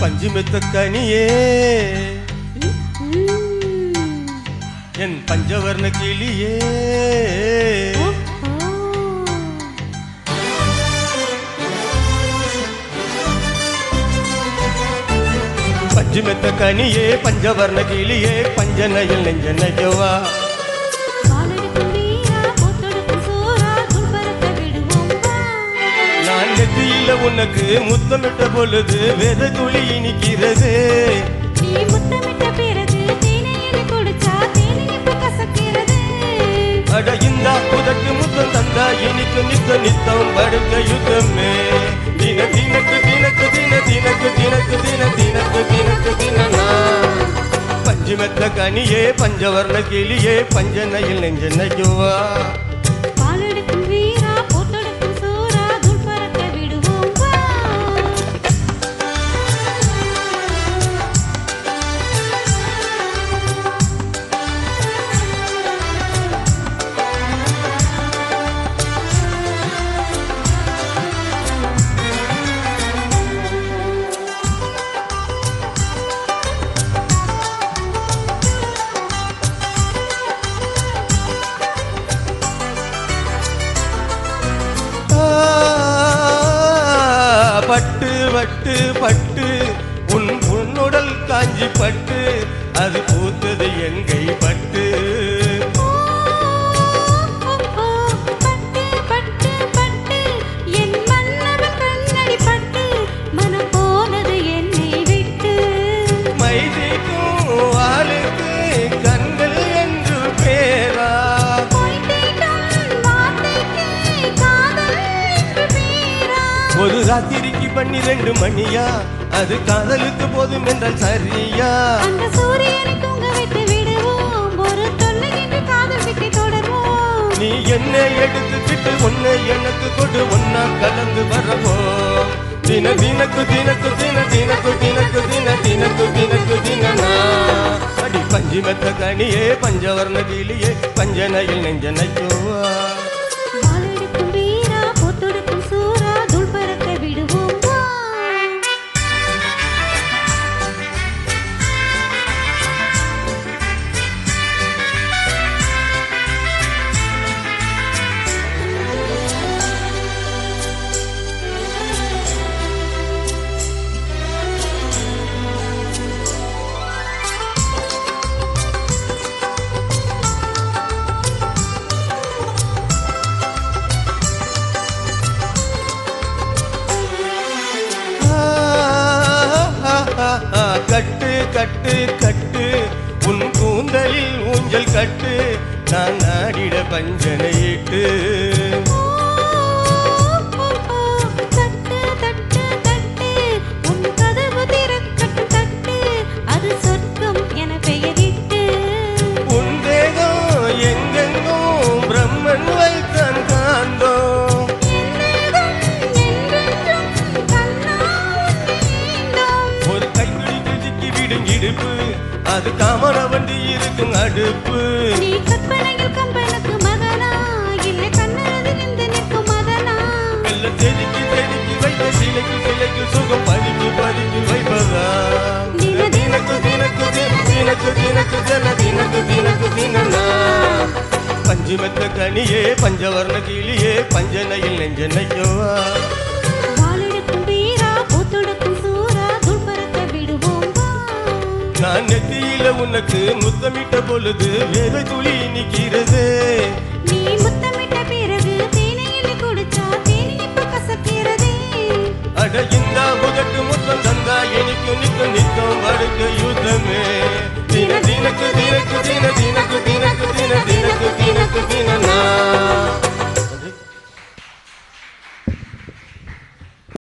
பஞ்சுமெத்த கனியே. என் பஞ்சவர்ண கிளியே. பஞ்சுமெத்த கனியே பஞ்சவர்ண கிளியே பஞ்சனையில் நெஞ்சனையவா உனக்கு முத்தமிட்ட பொழுது வேத துளி இனிக்கிறது அட இந்தா புதட்டு முத்தம் தந்தா இனிக்கு நித்த நித்தம் படுக்க யுத்தமே. தின தினக்கு தினக்கு தின தினக்கு தினக்கு தின தினக்கு தினக்கு தினனா. பஞ்சுமெத்த கனியே பஞ்சவர்ண கிளியே பஞ்சனையில் நெஞ்சனைக்குவா பட்டு பட்டு உன் உன்னுடல் காஞ்சி பட்டு அது பூத்தது எங்கை பட்டு ஒரு ராத்திரிக்கு பன்னிரண்டு மணியா? அது காதலுக்கு போதும் என்றால் சரியா? நீ என்ன எடுத்துக்கிட்டு உன்னை எனக்கு கொடு ஒன்னா கலந்து வரவோ தின தினக்கு தினக்கு தின தினக்கு தினக்கு தின தினக்கு தினக்கு தினனா? அடி பஞ்சுமெத்த கனியே பஞ்சவர்ண கிளியே பஞ்சனையில் நெஞ்சனைக்குவா? கட்டு கட்டு. உன் கூந்தலில் ஊஞ்சல் கட்டு. நான் நாடிட பஞ்சனையிட்டு அது தாமர வண்டி இருக்கும் அடுப்பு. நீ கற்பனையில் கம்பனுக்கு மகனா? இல்லை கண்ணனது நின்று நிற்கும் மதனா மெல்ல செதுக்கி செதுக்கி வைத்த சிலைக்கு சிலைக்கு சுகம் பதுக்கி பதுக்கி வைப்பதா? தின தினக்கு தினக்கு தின தினக்கு தினக்கு தின தினக்கு தினக்கு தினனா? பஞ்சுமெத்த கனியே பஞ்சவர்ண கிளியே பஞ்சனையில் நெஞ்சனைக்குவா நான் நெத்தியில உனக்கு முத்தமிட்ட பொழுது வேலை துளி நிற்கிறதே.